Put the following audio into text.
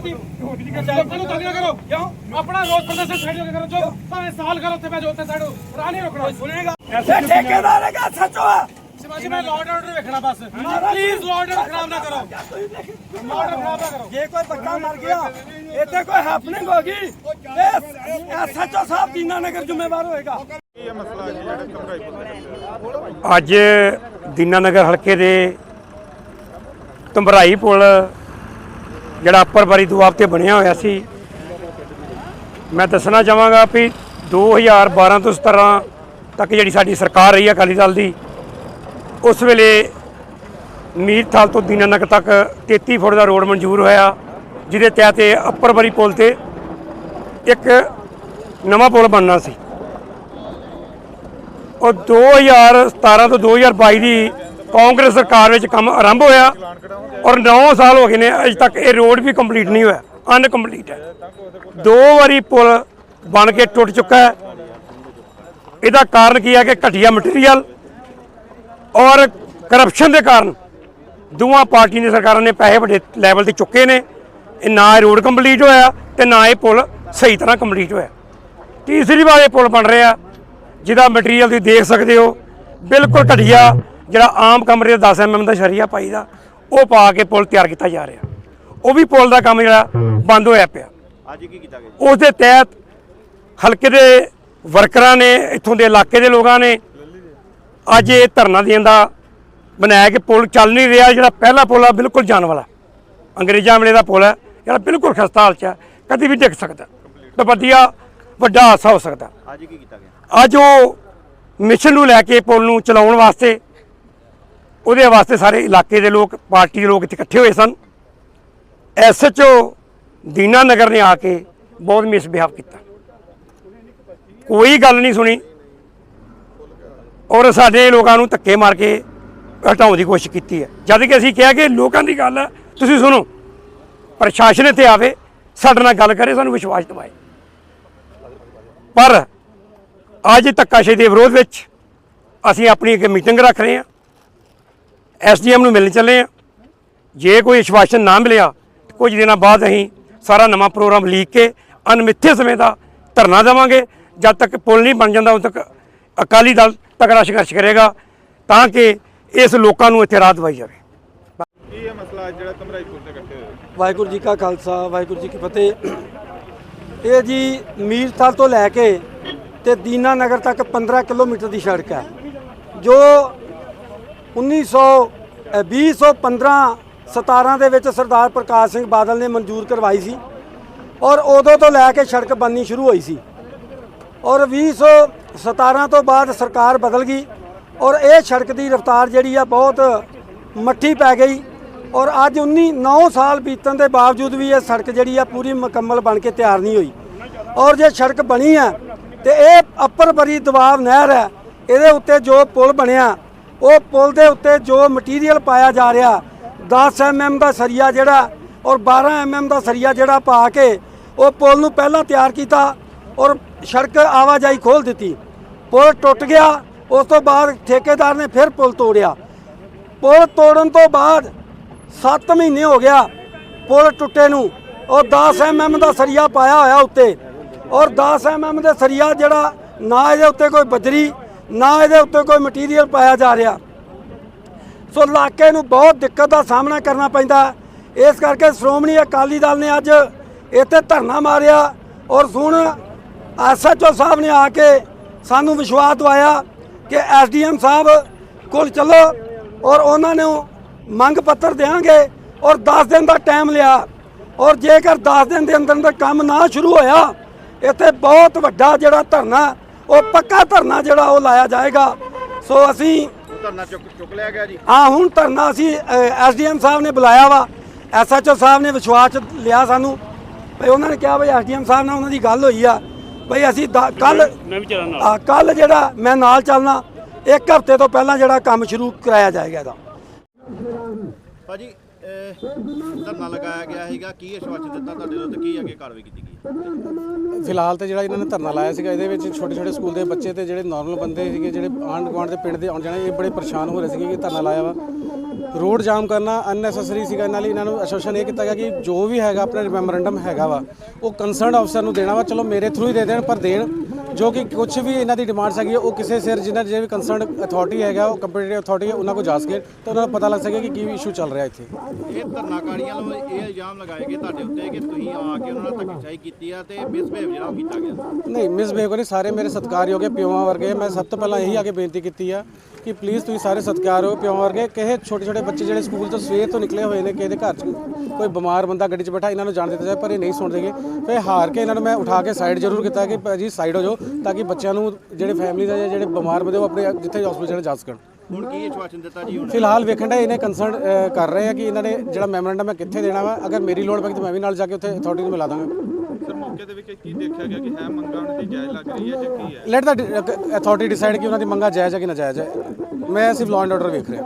ਕਦੀ ਲੋਕਾਂ ਨੂੰ ਤੰਗ ਨਾ ਕਰੋ। ਕਿਉਂ? ਆਪਣਾ ਰੋਜ਼ ਪ੍ਰਦਰਸ਼ਨ ਸਾਈਡ ਹੋ ਕੇ ਕਰੋ। ਜੋ ਭਾਵੇਂ ਸਾਲ ਕਰੋ ਉੱਥੇ ਬੈਜੋ ਉੱਥੇ ਸਾਈਡ ਰਾਹ ਨਹੀਂ ਰੁਕਣਾ। ਸੁਣੇਗਾ? ਇਹ ਠੇਕੇਦਾਰ ਦਾ ਸੱਚੋ। ਹੈ ਸਿਵਾਜੀ ਮੈਂ ਲਾਰਡ ਆਰਡਰ ਵੇਖਣਾ ਬਸ। ਪਲੀਜ਼ ਲਾਰਡ ਆਰਡਰ ਖਰਾਬ ਨਾ ਕਰੋ। ਲਾਰਡ ਖਰਾਬ ਨਾ ਕਰੋ। ਜੇ ਕੋਈ ਬੱਚਾ ਮਰ ਗਿਆ ਇੱਥੇ ਕੋਈ ਹੈਪਨਿੰਗ ਹੋ ਗਈ ਇਹ ਸੱਚੋ ਸਾਹਿਬ ਦੀਨਾ ਨਗਰ ਜ਼ਿੰਮੇਵਾਰ ਹੋਏਗਾ। ਅੱਜ ਦੀਨਾਨਗਰ ਹਲਕੇ ਦੇ ਤੰਬਰਾਈ ਪੁਲ ਜਿਹੜਾ ਅੱਪਰ ਬਾਰੀ ਦੁਆਬ ਤੇ ਬਣਿਆ ਹੋਇਆ ਸੀ। ਮੈਂ ਦੱਸਣਾ ਚਾਹਾਂਗਾ ਵੀ 2012 ਤੋਂ 17 ਤੱਕ ਜਿਹੜੀ ਸਾਡੀ ਸਰਕਾਰ ਰਹੀ ਹੈ ਅਕਾਲੀ ਦਲ ਦੀ, ਉਸ ਵੇਲੇ ਮੀਰਥਾਲ ਤੋਂ ਦੀਨਾਨਗਰ ਤੱਕ 33 ਫੁੱਟ ਦਾ ਰੋਡ ਮਨਜ਼ੂਰ ਹੋਇਆ, ਜਿਹਦੇ ਤਹਿਤ ਇਹ ਅੱਪਰ ਪੁਲ ਤੇ ਇੱਕ ਨਵਾਂ ਪੁਲ ਬਣਨਾ ਸੀ। ਉਹ 2017 ਤੋਂ 2022 ਦੀ ਕਾਂਗਰਸ ਸਰਕਾਰ ਵਿੱਚ ਕੰਮ ਆਰੰਭ ਹੋਇਆ ਔਰ 9 ਸਾਲ ਹੋ ਗਏ ਨੇ, ਅਜੇ ਤੱਕ ਇਹ ਰੋਡ ਵੀ ਕੰਪਲੀਟ ਨਹੀਂ ਹੋਇਆ ਅਨਕੰਪਲੀਟ ਹੈ। ਦੋ ਵਾਰੀ ਪੁਲ ਬਣ ਕੇ ਟੁੱਟ ਚੁੱਕਾ ਹੈ। ਇਹਦਾ ਕਾਰਨ ਕੀ ਹੈ ਕਿ ਘਟੀਆ ਮਟੀਰੀਅਲ ਔਰ ਕਰਪਸ਼ਨ ਦੇ ਕਾਰਨ ਦੋਵਾਂ ਪਾਰਟੀਆਂ ਦੀ ਸਰਕਾਰਾਂ ਨੇ ਪੈਸੇ ਵੱਡੇ ਲੈਵਲ ਤੇ ਚੁੱਕੇ ਨੇ। ਇਹ ਨਾ ਇਹ ਰੋਡ ਕੰਪਲੀਟ ਹੋਇਆ ਤੇ ਨਾ ਇਹ ਪੁਲ ਸਹੀ ਤਰ੍ਹਾਂ ਕੰਪਲੀਟ ਹੋਇਆ। ਤੀਸਰੀ ਵਾਰ ਇਹ ਪੁਲ ਬਣ ਰਿਹਾ, ਜਿਹਦਾ ਮਟੀਰੀਅਲ ਤੁਸੀਂ ਦੇਖ ਸਕਦੇ ਹੋ, ਬਿਲਕੁਲ ਘਟੀਆ ਜਿਹੜਾ ਆਮ ਕਮਰੇ ਦਾ 10 ਐਮਐਮ ਦਾ ਸ਼ਰੀਆ ਪਾਈਦਾ ਉਹ ਪਾ ਕੇ ਪੁਲ ਤਿਆਰ ਕੀਤਾ ਜਾ ਰਿਹਾ। ਉਹ ਵੀ ਪੁਲ ਦਾ ਕੰਮ ਜਿਹੜਾ ਬੰਦ ਹੋਇਆ ਪਿਆ। ਅੱਜ ਕੀ ਕੀਤਾ ਗਿਆ ਉਸ ਦੇ ਤਹਿਤ ਹਲਕੇ ਦੇ ਵਰਕਰਾਂ ਨੇ ਇੱਥੋਂ ਦੇ ਇਲਾਕੇ ਦੇ ਲੋਕਾਂ ਨੇ ਅੱਜ ਇਹ ਧਰਨਾ ਦੇਣ ਦਾ ਬਣਾਇਆ ਕਿ ਪੁਲ ਚੱਲ ਨਹੀਂ ਰਿਹਾ ਜਿਹੜਾ ਪਹਿਲਾ ਪੁਲ ਆ ਬਿਲਕੁਲ ਜਾਣ ਵਾਲਾ। ਅੰਗਰੇਜ਼ਾਂ ਵੇਲੇ ਦਾ ਪੁਲ ਹੈ ਜਿਹੜਾ ਬਿਲਕੁਲ ਖਸਤਾ ਹਾਲ ਚ ਹੈ ਕਦੀ ਵੀ ਡਿੱਗ ਸਕਦਾ। ਤੇ ਵਧੀਆ ਵੱਡਾ ਹਾਦਸਾ ਹੋ ਸਕਦਾ। ਅੱਜ ਕੀ ਕੀਤਾ ਗਿਆ? ਅੱਜ ਉਹ ਮਿਸ਼ਨ ਨੂੰ ਲੈ ਕੇ ਪੁਲ ਨੂੰ ਚਲਾਉਣ ਵਾਸਤੇ ਉਹਦੇ ਵਾਸਤੇ ਸਾਰੇ ਇਲਾਕੇ ਦੇ ਲੋਕ, ਪਾਰਟੀ ਦੇ ਲੋਕ ਇੱਥੇ ਇਕੱਠੇ ਹੋਏ ਸਨ। ਐਸਐਚਓ ਦੀਨਾ ਨਗਰ ਨੇ ਆ ਕੇ ਬਹੁਤ ਮਿਸਬਿਹੇਵ ਕੀਤਾ। ਕੋਈ ਗੱਲ ਨਹੀਂ ਸੁਣੀ। ਔਰ ਸਾਡੇ ਲੋਕਾਂ ਨੂੰ ਧੱਕੇ ਮਾਰ ਕੇ ਹਟਾਉਣ ਦੀ ਕੋਸ਼ਿਸ਼ ਕੀਤੀ ਹੈ। ਜਦ ਕਿ ਅਸੀਂ ਕਿਹਾ ਕਿ ਲੋਕਾਂ ਦੀ ਗੱਲ ਹੈ, ਤੁਸੀਂ ਸੁਣੋ। ਪ੍ਰਸ਼ਾਸਨ ਇੱਥੇ ਆਵੇ, ਸਾਡੇ ਨਾਲ ਗੱਲ ਕਰੇ, ਸਾਨੂੰ ਵਿਸ਼ਵਾਸ ਦਿਵਾਏ। ਪਰ ਅੱਜ ਧੱਕਾਸ਼ਾਹੀ ਦੇ ਵਿਰੋਧ ਵਿੱਚ ਅਸੀਂ ਆਪਣੀ ਇੱਕ ਮੀਟਿੰਗ ਰੱਖ ਰਹੇ ਹਾਂ। ਐਸਡੀਐਮ ਨੂੰ ਮਿਲਣ ਚੱਲੇ ਹਾਂ ਜੇ ਕੋਈ ਆਸ਼ਵਾਸਨ ਨਾ ਮਿਲਿਆ ਕੁਝ ਦਿਨਾਂ ਬਾਅਦ ਅਸੀਂ ਸਾਰਾ ਨਵਾਂ ਪ੍ਰੋਗਰਾਮ ਲੀਕ ਕੇ ਅਨਮਿੱਥੇ ਸਮੇਂ ਦਾ ਧਰਨਾ ਦੇਵਾਂਗੇ। ਜਦ ਤੱਕ ਪੁਲ ਨਹੀਂ ਬਣ ਜਾਂਦਾ ਉਦੋਂ ਤੱਕ ਅਕਾਲੀ ਦਲ ਤਕੜਾ ਸੰਘਰਸ਼ ਕਰੇਗਾ ਤਾਂ ਕਿ ਇਸ ਲੋਕਾਂ ਨੂੰ ਇੱਥੇ ਰਾਹ ਦਵਾਈ ਜਾਵੇ। ਕੀ ਇਹ ਮਸਲਾ ਜਿਹੜਾ ਤਮਰਾਈਪੁਰ ਤੇ ਇਕੱਠੇ ਹੋਏ ਵਾਹਿਗੁਰੂ ਜੀ ਕਾ ਖਾਲਸਾ ਵਾਹਿਗੁਰੂ ਜੀ ਕੀ ਫਤਿਹ। ਇਹ ਜੀ ਮੀਰਥਲ ਤੋਂ ਲੈ ਕੇ ਤੇ ਦੀਨਾ ਨਗਰ ਤੱਕ 15 ਕਿਲੋਮੀਟਰ ਦੀ ਸੜਕ ਹੈ ਜੋ 1900 ਅ, 2015 17 ਦੇ ਵਿੱਚ ਸਰਦਾਰ ਪ੍ਰਕਾਸ਼ ਸਿੰਘ ਬਾਦਲ ਨੇ ਮਨਜ਼ੂਰ ਕਰਵਾਈ ਸੀ ਔਰ ਉਦੋਂ ਤੋਂ ਲੈ ਕੇ ਸੜਕ ਬਣਨੀ ਸ਼ੁਰੂ ਹੋਈ ਸੀ। ਔਰ 2017 ਤੋਂ ਬਾਅਦ ਸਰਕਾਰ ਬਦਲ ਗਈ ਔਰ ਇਹ ਸੜਕ ਦੀ ਰਫ਼ਤਾਰ ਜਿਹੜੀ ਆ ਬਹੁਤ ਮੱਠੀ ਪੈ ਗਈ ਔਰ ਅੱਜ 19 9 ਸਾਲ ਬੀਤਣ ਦੇ ਬਾਵਜੂਦ ਵੀ ਇਹ ਸੜਕ ਜਿਹੜੀ ਆ ਪੂਰੀ ਮੁਕੰਮਲ ਬਣ ਕੇ ਤਿਆਰ ਨਹੀਂ ਹੋਈ। ਔਰ ਜੇ ਸੜਕ ਬਣੀ ਹੈ ਤੇ ਇਹ ਅੱਪਰ ਬਰੀ ਦਬਾਵ ਨਹਿਰ ਹੈ ਇਹਦੇ ਉੱਤੇ ਜੋ ਪੁਲ ਬਣਿਆ ਉਹ ਪੁਲ ਦੇ ਉੱਤੇ ਜੋ ਮਟੀਰੀਅਲ ਪਾਇਆ ਜਾ ਰਿਹਾ 10 ਐਮਐਮ ਦਾ ਸਰੀਆ ਜਿਹੜਾ ਔਰ 12 ਐਮਐਮ ਦਾ ਸਰੀਆ ਜਿਹੜਾ ਪਾ ਕੇ ਉਹ ਪੁਲ ਨੂੰ ਪਹਿਲਾਂ ਤਿਆਰ ਕੀਤਾ ਔਰ ਸੜਕ ਆਵਾਜਾਈ ਖੋਲ ਦਿੱਤੀ। ਪੁਲ ਟੁੱਟ ਗਿਆ, ਉਸ ਤੋਂ ਬਾਅਦ ਠੇਕੇਦਾਰ ਨੇ ਫਿਰ ਪੁਲ ਤੋੜਿਆ। ਪੁਲ ਤੋੜਨ ਤੋਂ ਬਾਅਦ 7 ਮਹੀਨੇ ਹੋ ਗਿਆ ਪੁਲ ਟੁੱਟੇ ਨੂੰ ਉਹ 10 ਐਮਐਮ ਦਾ ਸਰੀਆ ਪਾਇਆ ਹੋਇਆ ਉੱਤੇ। ਔਰ 10 ਐਮਐਮ ਦੇ ਸਰੀਆ ਜਿਹੜਾ ਨਾ ਇਹਦੇ ਉੱਤੇ ਕੋਈ ਬਜਰੀ ਨਾ ਇਹਦੇ ਉੱਤੇ ਕੋਈ ਮਟੀਰੀਅਲ ਪਾਇਆ ਜਾ ਰਿਹਾ। ਸੋ ਇਲਾਕੇ ਨੂੰ ਬਹੁਤ ਦਿੱਕਤ ਦਾ ਸਾਹਮਣਾ ਕਰਨਾ ਪੈਂਦਾ। ਇਸ ਕਰਕੇ ਸ਼੍ਰੋਮਣੀ ਅਕਾਲੀ ਦਲ ਨੇ ਅੱਜ ਇੱਥੇ ਧਰਨਾ ਮਾਰਿਆ ਔਰ ਹੁਣ ਐਸਐਚਓ ਸਾਹਿਬ ਨੇ ਆ ਕੇ ਸਾਨੂੰ ਵਿਸ਼ਵਾਸ ਦਵਾਇਆ ਕਿ ਐਸਡੀਐਮ ਸਾਹਿਬ ਕੋਲ ਚੱਲੋ ਔਰ ਉਹਨਾਂ ਨੂੰ ਮੰਗ ਪੱਤਰ ਦੇਾਂਗੇ ਔਰ 10 ਦਿਨ ਦਾ ਟਾਈਮ ਲਿਆ। ਔਰ ਜੇਕਰ 10 ਦਿਨ ਦੇ ਅੰਦਰ ਅੰਦਰ ਕੰਮ ਨਾ ਸ਼ੁਰੂ ਹੋਇਆ, ਇੱਥੇ ਬਹੁਤ ਵੱਡਾ ਜਿਹੜਾ ਧਰਨਾ ਉਹ ਪੱਕਾ ਧਰਨਾ ਜਿਹੜਾ ਉਹ ਲਾਇਆ ਜਾਏਗਾ। ਸੋ ਅਸੀਂ ਧਰਨਾ ਚੁੱਕ ਚੁੱਕ ਲਿਆ ਗਿਆ ਜੀ। ਹਾਂ ਹੁਣ ਧਰਨਾ ਅਸੀਂ ਐਸਡੀਐਮ ਸਾਹਿਬ ਨੇ ਬੁਲਾਇਆ ਵਾ। ਐਸਐਚਓ ਸਾਹਿਬ ਨੇ ਵਿਸ਼ਵਾਸ 'ਚ ਲਿਆ ਸਾਨੂੰ। ਭਈ ਉਹਨਾਂ ਨੇ ਕਿਹਾ ਭਈ ਐਸਡੀਐਮ ਸਾਹਿਬ ਨਾਲ ਉਹਨਾਂ ਦੀ ਗੱਲ ਹੋਈ ਆ। ਭਈ ਅਸੀਂ ਕੱਲ ਮੈਂ ਵੀ ਚੱਲਣਾ ਕੱਲ ਜਿਹੜਾ ਮੈਂ ਨਾਲ ਚੱਲਣਾ। ਇੱਕ ਹਫ਼ਤੇ ਤੋਂ ਪਹਿਲਾਂ ਜਿਹੜਾ ਕੰਮ ਸ਼ੁਰੂ ਕਰਾਇਆ ਜਾਏਗਾ ਇਹਦਾ। ਭਾਜੀ ਧਰਨਾ ਲਗਾਇਆ ਗਿਆ ਹੈਗਾ ਕੀ ਆਸ਼ਵਾਸਨ ਦਿੱਤਾ ਤੁਹਾਡੇ ਵੱਲੋਂ ਤੇ ਕੀ ਅੱਗੇ ਕਾਰਵਾਈ ਕੀਤੀ ਗਈ? ਫਿਲਹਾਲ ਤੇ ਜਿਹੜਾ ਇਹਨਾਂ ਨੇ ਧਰਨਾ ਲਾਇਆ ਸੀਗਾ, ਇਹਦੇ ਵਿੱਚ ਛੋਟੇ ਛੋਟੇ ਸਕੂਲ ਦੇ ਬੱਚੇ ਤੇ ਜਿਹੜੇ ਨਾਰਮਲ ਬੰਦੇ ਸੀਗੇ, ਜਿਹੜੇ ਆਂਢ ਗੁਆਂਢ ਦੇ ਪਿੰਡ ਦੇ ਆਉਣ ਜਾਣੇ, ਇਹ ਬੜੇ ਪਰੇਸ਼ਾਨ ਹੋ ਰਹੇ ਸੀਗੇ ਕਿ ਧਰਨਾ ਲਾਇਆ ਵਾ। ਰੋਡ ਜਾਮ ਕਰਨਾ ਅਨਨੈਸੈਸਰੀ ਸੀਗਾ, ਇਹਨਾਂ ਲਈ ਇਹਨਾਂ ਨੂੰ ਅਸ਼ਵਾਸਨ ਇਹ ਕੀਤਾ ਗਿਆ ਕਿ ਜੋ ਵੀ ਹੈਗਾ, ਆਪਣਾ ਮੈਮੋਰੈਂਡਮ ਹੈਗਾ ਵਾ, ਉਹ ਕੰਸਰਨਡ ਅਫਸਰ ਨੂੰ ਦੇਣਾ ਵਾ, ਚਲੋ ਮੇਰੇ ਥਰੂ ਹੀ ਦੇ ਦੇਣ, ਪਰ ਦੇਣ ਜੋ ਕਿ ਕੁਝ ਵੀ ਇਹਨਾਂ ਦੀ ਡਿਮਾਂਡਸ ਹੈਗੀ ਉਹ ਕਿਸੇ ਸਿਰ ਜਿਨ੍ਹਾਂ ਜਿਹੜੇ ਵੀ ਕੰਸਰਨਡ ਅਥਾਰਟੀ ਹੈਗਾ ਉਹ ਕੰਪੀਟੀਟਿਵ ਅਥਾਰਟੀ ਹੈ ਉਹਨਾਂ ਕੋਲ ਜਾ ਸਕੇ ਤਾਂ ਉਹਨਾਂ ਨੂੰ ਪਤਾ ਲੱਗ ਸਕੇ ਕਿ ਕੀ ਇਸ਼ੂ ਚੱਲ ਰਿਹਾ ਇੱਥੇ। ਇਹ ਧਰਨਾਕਾਰੀਆਂ ਵੱਲੋਂ ਇਹ ਇਲਜ਼ਾਮ ਲਗਾਏ ਗਏ ਤੁਹਾਡੇ ਉੱਤੇ ਕਿ ਤੁਸੀਂ ਆ ਕੇ ਉਹਨਾਂ ਨਾਲ ਧੱਕੇਸ਼ਾਹੀ ਕੀਤੀ ਆ ਤੇ ਮਿਸਬਿਹੇਵ ਜਿਹੜਾ ਉਹ ਕੀਤਾ ਗਿਆ। ਨਹੀਂ ਮਿਸ ਨਹੀਂ ਸਾਰੇ ਮੇਰੇ ਸਤਿਕਾਰਯੋਗ ਪਿਓਾਂ ਵਰਗੇ ਮੈਂ ਸਭ ਤੋਂ ਪਹਿਲਾਂ ਇਹੀ ਆ ਕੇ ਬੇਨਤੀ ਕੀਤੀ ਆ ਕਿ ਪਲੀਜ਼ ਤੁਸੀਂ ਸਾਰੇ ਸਤਿਕਾਰਯੋਗ ਪਿਓਾਂ ਵਰਗੇ ਕਿਸੇ ਛੋਟੇ ਛੋਟੇ ਬੱਚੇ ਜਿਹੜੇ ਸਕੂਲ ਤੋਂ ਸਵੇਰ ਤੋਂ ਨਿਕਲੇ ਹੋਏ ਨੇ ਕਿਸੇ ਦੇ ਘਰ 'ਚ ਕੋਈ ਬਿਮਾਰ ਬੰਦਾ ਗੱਡੀ 'ਚ ਬੈਠਾ ਇਹਨਾਂ ਨੂੰ ਜਾਣ ਦਿੱਤਾ ਜਾਏ ਪਰ ਇਹ ਨਹੀਂ ਸੁਣਦੇਗੇ ਫਿਰ ਹਾਰ ਕੇ ਇਹਨਾਂ ਨੂੰ ਮੈਂ ਉਠਾ ਕੇ ਸਾਈਡ ਜ਼ਰੂਰ ਕੀਤਾ ਕਿ ਭਾਜੀ ਸਾਈਡ ਹੋ ਜਾਓ ਤਾਂ ਕਿ ਬੱਚਿਆਂ ਨੂੰ ਜਿਹੜੇ ਫੈਮਿਲੀ ਦਾ ਜਾਂ ਜਿਹੜੇ ਬਿਮਾਰ ਬੰਦੇ ਉਹ ਆਪਣੇ ਜਿੱਥੇ ਹਸਪੀਟਲ ਜਾ ਸਕਣ। ਹੁਣ ਕੀ ਆਸ਼ਵਾਸਨ ਦਿੱਤਾ ਜੀ ਹੁਣ ਫਿਲਹਾਲ ਵੇਖਣ ਦਾ ਇਹਨੇ ਕੰਸਰਨ ਕਰ ਰਹੇ ਆ ਕਿ ਇਹਨਾਂ ਨੇ ਜਿਹੜਾ ਮੈਮੋਰੈਂਡਮ ਹੈ ਕਿੱਥੇ ਦੇਣਾ ਵਾ। ਅਗਰ ਮੇਰੀ ਲੋੜ ਪਈ ਤਾਂ ਮੈਂ ਵੀ ਨਾਲ ਜਾ ਕੇ ਉੱਥੇ ਅਥਾਰਟੀ ਨੂੰ ਮਿਲਾ ਦਾਂਗਾ। ਸਰ ਮੌਕੇ ਦੇ ਵਿੱਚ ਕੀ ਦੇਖਿਆ ਗਿਆ ਕਿ ਹੈ ਮੰਗਾਂ ਉਹਨਾਂ ਦੀ ਜਾਇਜ਼ ਲੱਗ ਰਹੀ ਹੈ ਜਾਂ ਕੀ ਹੈ? ਲੈਟ ਦਾ ਅਥਾਰਟੀ ਡਿਸਾਈਡ ਕਿ ਉਹਨਾਂ ਦੀ ਮੰਗਾ ਜਾਇਜ਼ ਹੈ ਕਿ ਨਾ ਜਾਇਜ਼ ਹੈ। ਮੈਂ ਸਿਰਫ ਲਾਅ ਐਂਡ ਆਰਡਰ ਵੇਖ ਰਿਹਾ।